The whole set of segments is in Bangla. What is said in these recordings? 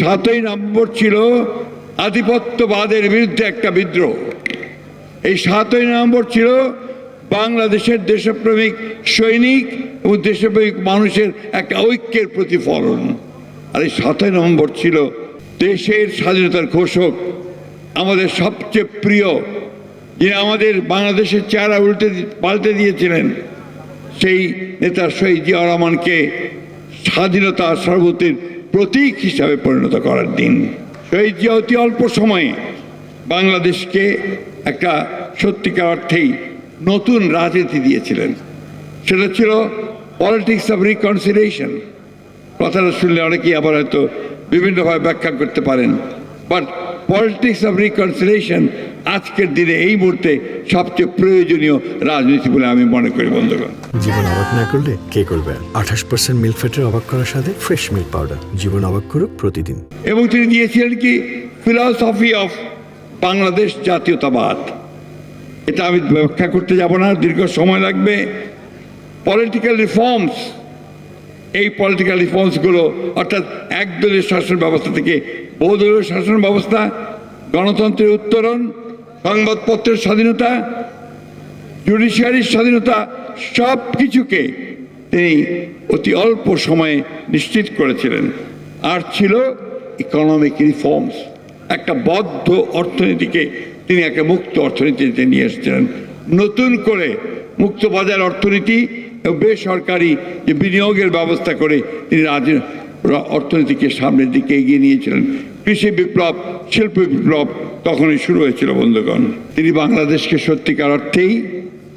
সাতই নভেম্বর ছিল আধিপত্যবাদের বিরুদ্ধে একটা বিদ্রোহ। এই সাতই নভেম্বর ছিল বাংলাদেশের দেশপ্রেমিক সৈনিক এবং দেশপ্রেমিক মানুষের একটা ঐক্যের প্রতিফলন। আর এই সাতই নভেম্বর ছিল দেশের স্বাধীনতার ঘোষক, আমাদের সবচেয়ে প্রিয়, যিনি আমাদের বাংলাদেশের চেহারা উল্টে পাল্টে দিয়েছিলেন, সেই নেতা শহীদ জিয়া রহমানকে স্বাধীনতা সর্বতির প্রতীক হিসাবে পরিণত করার দিন। শহীদ জিয়া অতি অল্প সময়ে বাংলাদেশকে একটা সত্যিকার অর্থেই নতুন রাজনীতি দিয়েছিলেন। সেটা ছিল পলিটিক্স অফ রিকনসিলিয়েশন কথাটা শুনলে অনেকেই আবার হয়তো বিভিন্নভাবে ব্যাখ্যা করতে পারেন। বাট পলিটিক্স অফ রিকনসিলিয়েশন আজকের দিনে এই মুহূর্তে সবচেয়ে প্রয়োজনীয় রাজনীতি বলে আমি মনে করি বন্ধুগণ। জীবন অবাক না করলে কে করবে? আঠাশ পার্সেন্ট মিল্ক ফ্যাটের অবাক করার সাথে ফ্রেশ মিল্ক পাউডার জীবন অবাক করুক প্রতিদিন। এবং তিনি দিয়েছিলেন কি? ফিলসফি অফ বাংলাদেশ জাতীয়তাবাদ। এটা আমি ব্যাখ্যা করতে যাব না দীর্ঘ সময় লাগবে। পলিটিক্যাল রিফর্মস এই পলিটিক্যাল রিফর্মসগুলো অর্থাৎ একদলীয় শাসন ব্যবস্থা থেকে বহুদলীয় শাসন ব্যবস্থা, গণতন্ত্রের উত্তরণ, সংবাদপত্রের স্বাধীনতা জুডিশিয়ারির স্বাধীনতা সব কিছুকে তিনি অতি অল্প সময়ে নিশ্চিত করেছিলেন। আর ছিল ইকোনমিক রিফর্মস একটা বদ্ধ অর্থনীতিকে তিনি একটা মুক্ত অর্থনীতিতে নিয়ে এসেছিলেন। নতুন করে মুক্ত বাজার অর্থনীতি এবং বেসরকারি যে বিনিয়োগের ব্যবস্থা করে তিনি রাজ অর্থনীতিকে সামনের দিকে এগিয়ে নিয়েছিলেন। কৃষি বিপ্লব, শিল্প বিপ্লব তখনই শুরু হয়েছিল বন্ধুগণ। তিনি বাংলাদেশকে সত্যিকার অর্থেই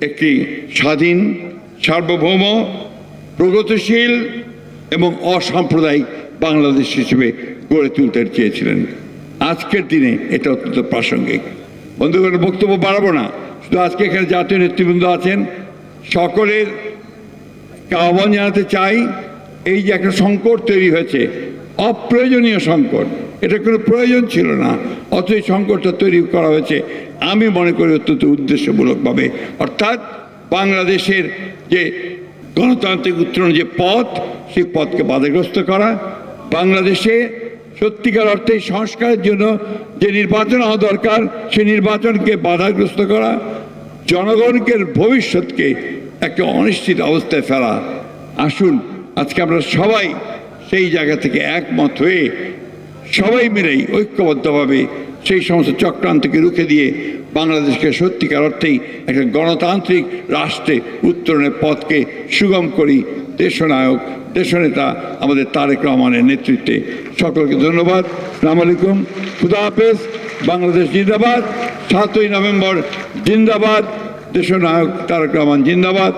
একটি স্বাধীন, সার্বভৌম, প্রগতিশীল এবং অসাম্প্রদায়িক বাংলাদেশ হিসেবে গড়ে তুলতে চেয়েছিলেন। আজকের দিনে এটা অত্যন্ত প্রাসঙ্গিক। বন্ধুগণ বক্তব্য বাড়াবো না। শুধু আজকে এখানে জাতীয় নেতৃবৃন্দ আছেন। সকলের আহ্বান জানাতে চাই এই যে একটা সংকট তৈরি হয়েছে, অপ্রয়োজনীয় সংকট, এটা কোনো প্রয়োজন ছিল না, অথচ এই সংকটটা তৈরি করা হয়েছে, আমি মনে করি অত্যন্ত উদ্দেশ্যমূলকভাবে। অর্থাৎ বাংলাদেশের যে গণতান্ত্রিক উত্তরণ যে পথ, সেই পথকে বাধাগ্রস্ত করা, বাংলাদেশে সত্যিকার অর্থে সংস্কারের জন্য যে নির্বাচন হওয়া দরকার, সেই নির্বাচনকে বাধাগ্রস্ত করা, জনগণকে ভবিষ্যৎকে একটা অনিশ্চিত অবস্থায় ফেলা। আসুন আজকে আমরা সবাই সেই জায়গা থেকে একমত হয়ে সবাই মিলেই ঐক্যবদ্ধভাবে সেই সমস্ত চক্রান্তকে রুখে দিয়ে বাংলাদেশকে সত্যিকার অর্থেই একটা গণতান্ত্রিক রাষ্ট্রে উত্তরণের পথকে সুগম করি। দেশনায়ক, দেশনেতা আমাদের তারেক রহমানের নেতৃত্বে সকলকে ধন্যবাদ। সালাম আলাইকুম। খুদা হাফেজ। বাংলাদেশ জিন্দাবাদ। সাতই নভেম্বর জিন্দাবাদ। দেশনায়ক তারেক রহমান জিন্দাবাদ।